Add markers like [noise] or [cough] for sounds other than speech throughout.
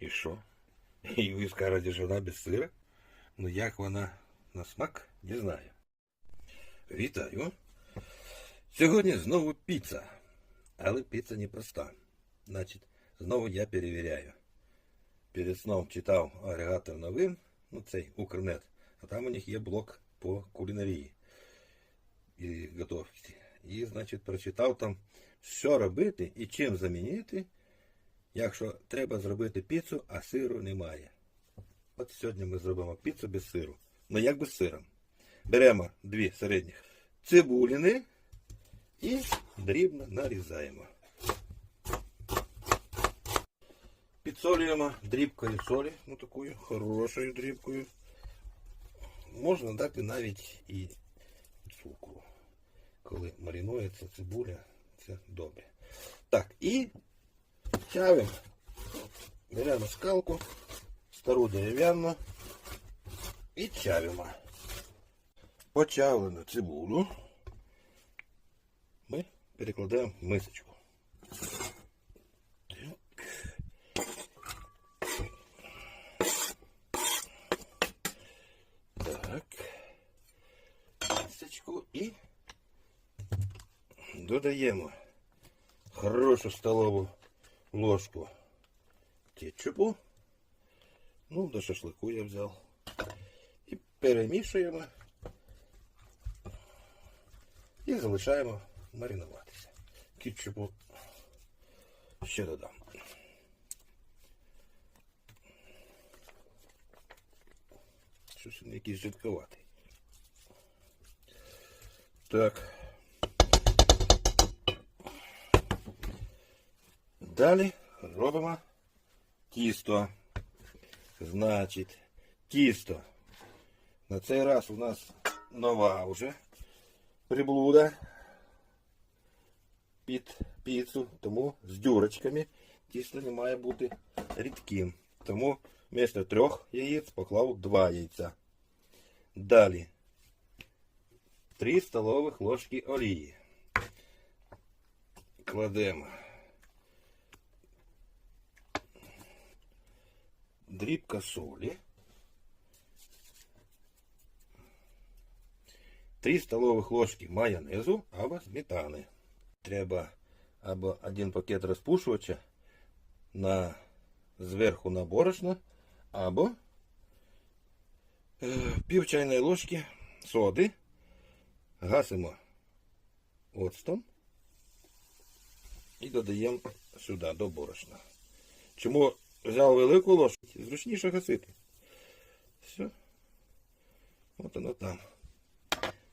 І що? І ви скажете, що вона без сира? Ну як вона на смак, не знаю. Вітаю. Сьогодні знову піца. Але піца не проста. Значить, знову я перевіряю. Перед сном читав агрегатор новин, ну цей Укрнет, а там у них є блок по кулінарії і готовці. І, значить, прочитав там, що робити і чим замінити, якщо треба зробити піцу, а сиру немає. От сьогодні ми зробимо піцу без сиру. Ну як без сира? Беремо дві середніх цибуліни і дрібно нарізаємо. Підсолюємо дрібкою солі, ну такою хорошою дрібкою. Можна дати навіть і цукру. Коли маринується цибуля, це добре. Так, і чавимо. Беремо скалку, стару дерев'яну і чавимо. Почавлену цибулю ми перекладаємо в мисочку. Так. Мисочку і додаємо хорошу столову ложку кетчупу. Ну, до шашлику я взяв. І перемішуємо. І залишаємо маринуватися. Кетчупу ще додам. Щось він якийсь жидковатий. Так. Далі робимо тісто. Значить, тісто. На цей раз у нас нова вже приблуда під піцу, тому з дюрочками тісто не має бути рідким. Тому вместо трьох яєць поклав два яйця. Далі 3 столових ложки олії. Кладемо дрібка солі. 3 столових ложки майонезу або сметани. Треба або один пакет розпушувача на зверху на борошно, або е, пів чайної ложки соди. Гасимо оцтом і додаємо сюди до борошна. Чому взяв велику ложку? Зручніше гасити. Все. От воно там.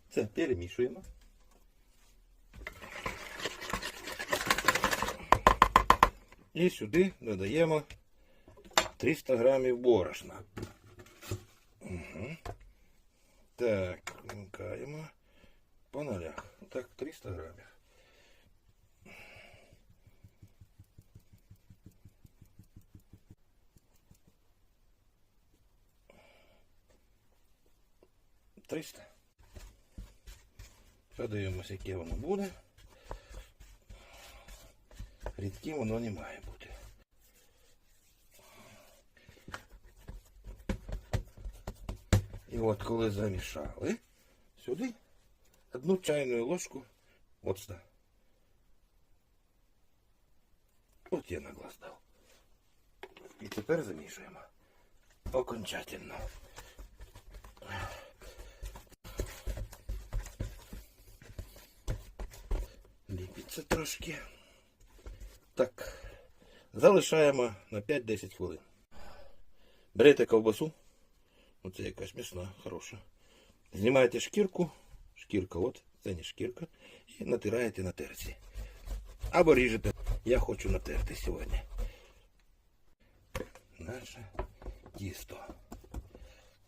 Це перемішуємо. І сюди додаємо 300 грамів борошна. Угу. Так, вмикаємо по нолях. Так, 300 грамів. Триста. Подивимося, яке воно буде. Рідким воно не має бути. І от коли замішали, сюди одну чайну ложку оцта. От я на глаз дав. І тепер замішуємо. Окончательно. Ліпиться трошки. Так. Залишаємо на 5-10 хвилин. Берете ковбасу. Оце якась м'ясна, хороша. Знімаєте шкірку. Шкірка, от, це не шкірка. І натираєте на терці. Або ріжете. Я хочу натерти сьогодні. Наше тісто.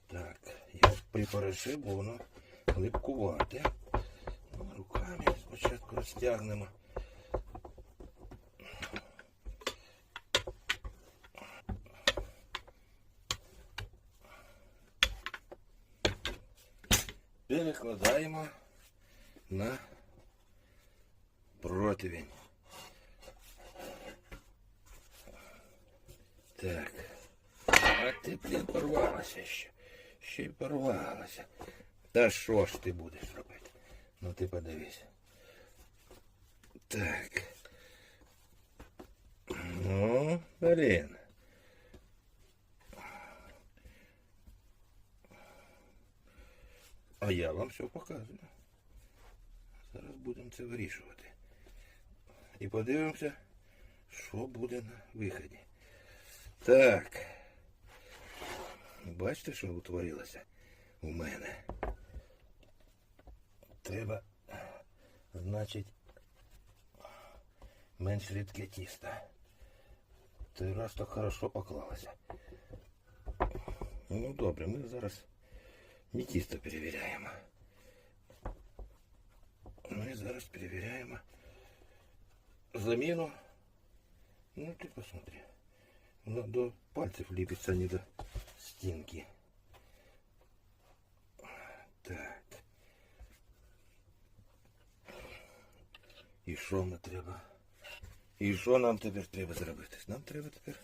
Так, я припорошив, бо воно липкувате. Спочатку розтягнемо. Перекладаємо на противень. Так. Ти, блін, порвалася ще. Ще й порвалася. Та що ж ти будеш робити? Ну ти подивись. Так. Ну, блін. А я вам все показую. Зараз будемо це вирішувати. І подивимося, що буде на виході. Так. Бачите, що утворилося у мене? Треба, значить, менш рідке тісто. Той раз так хорошо поклалося. Ну добре, ми зараз не тісто перевіряємо. Ми зараз перевіряємо заміну. Ну ти посмотри. Воно до пальців ліпиться, а не до стінки. Так. І що нам треба? І що нам тепер треба зробити? Нам треба тепер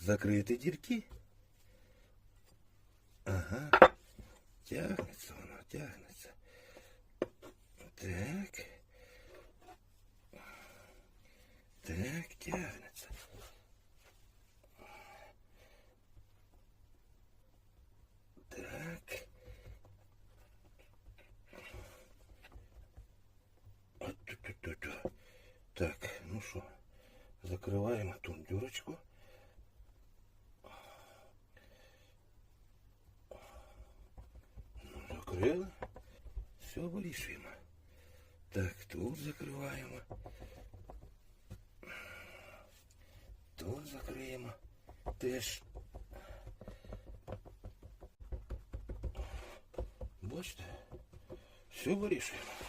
закрити дірки. Ага. Тягнеться воно, тягнеться. Так. Так, тягнеться. Так. От ту-ту-ту-ту. Так, ну що, закриваємо ту дюрочку. Ну, закрили. Все вирішуємо. Так, тут закриваємо. Тут закриємо. Теж. Бачите? Все вирішуємо.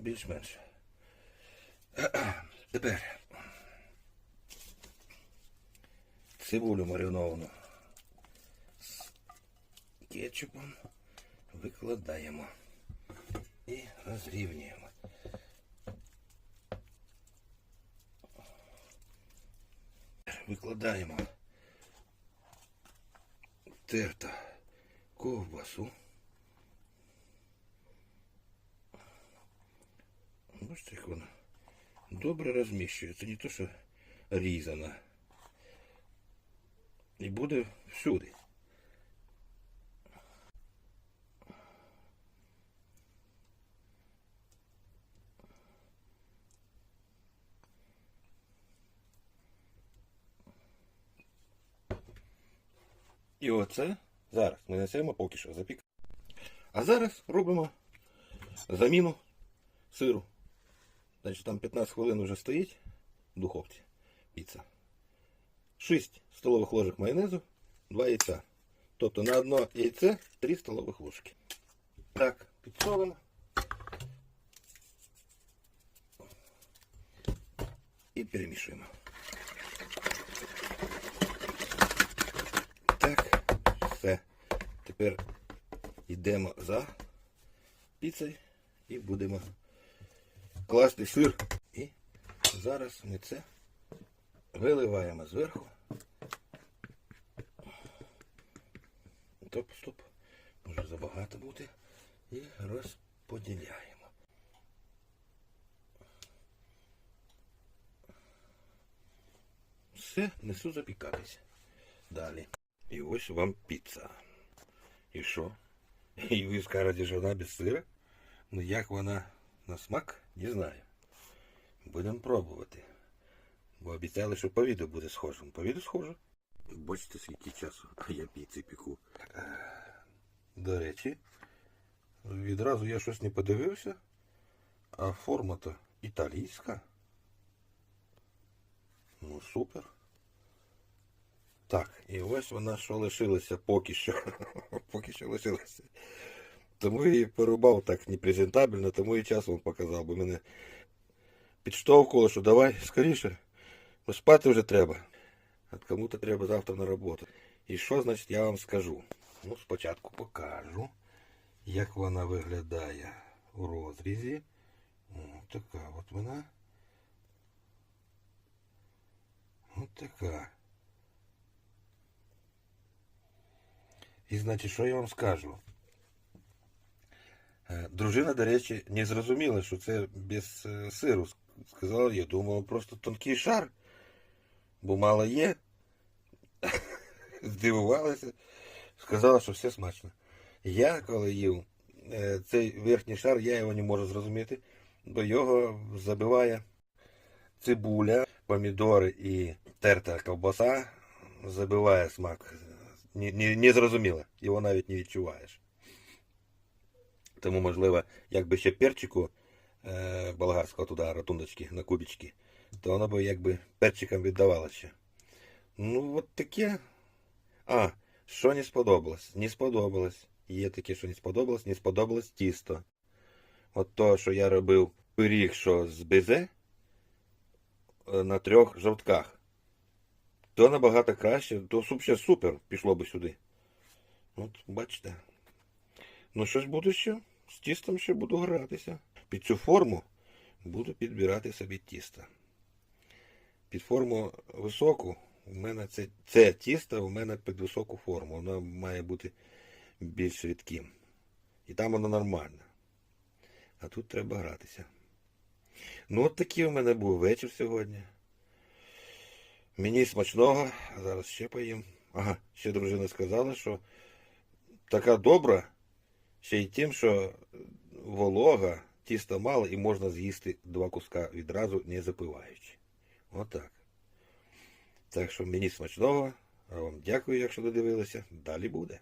Більш-менш. [clears throat] Тепер цибулю мариновану з кетчупом викладаємо і розрівнюємо. Викладаємо терту ковбасу. Як вона добре розміщується, не то, що різана. І буде всюди. І оце зараз ми несемо поки що запік. А зараз робимо заміну сиру. Значить, там 15 хвилин вже стоїть в духовці піца. 6 столових ложок майонезу, 2 яйця. Тобто на одно яйце 3 столових ложки. Так, підсолимо. І перемішуємо. Так, все. Тепер йдемо за піцею і будемо класти сир. І зараз ми це виливаємо зверху. Стоп, стоп. Може забагато бути. І розподіляємо. Все, несу запікатися. Далі. І ось вам піца. І що? [laughs] І ви скажете, що вона без сира? Ну як вона на смак, не знаю. Будемо пробувати. Бо обіцяли, що по відео буде схожим. По відео схоже. Бачите, скільки часу, а я піци піку. До речі, відразу я щось не подивився, а форма то італійська. Ну, супер. Так, і ось вона що лишилася поки що. [laughs] поки що лишилася. Тому і порубав так непрезентабельно, тому і час вам показав, бо мене підштовхувало, що давай скоріше, бо спати вже треба. А кому-то треба завтра на роботу. І що, значить, я вам скажу? Ну, спочатку покажу. як вона виглядає у розрізі. О, така от вона. От така. І значить, що я вам скажу? Е, Дружина, до речі, не зрозуміла, що це без е, сиру. Сказала, я думав, просто тонкий шар, бо мало є. [laughs] Здивувалася, сказала, що все смачно. Я, коли їв е, цей верхній шар, я його не можу зрозуміти, бо його забиває цибуля, помідори і терта ковбаса, забиває смак. Не, не, не його навіть не відчуваєш. Тому, можливо, якби ще перчику е, болгарського туди, ротундочки на кубічки, то воно би якби перчиком віддавало ще. Ну, от таке. А, що не сподобалось? Не сподобалось. Є таке, що не сподобалось, не сподобалось тісто. От то, що я робив пиріг, що з безе е, на трьох жовтках. То набагато краще, то суп ще супер пішло би сюди. От, бачите. Ну що ж буду ще? З тістом ще буду гратися. Під цю форму буду підбирати собі тісто. Під форму високу у мене це, це тісто у мене під високу форму. Воно має бути більш рідким. І там воно нормально. А тут треба гратися. Ну, от такий у мене був вечір сьогодні. Мені смачного, а зараз ще поїм. Ага, ще дружина сказала, що така добра, ще й тим, що волога, тісто мало і можна з'їсти два куска відразу, не запиваючи. Отак. Так що мені смачного, а вам дякую, якщо додивилися. Далі буде.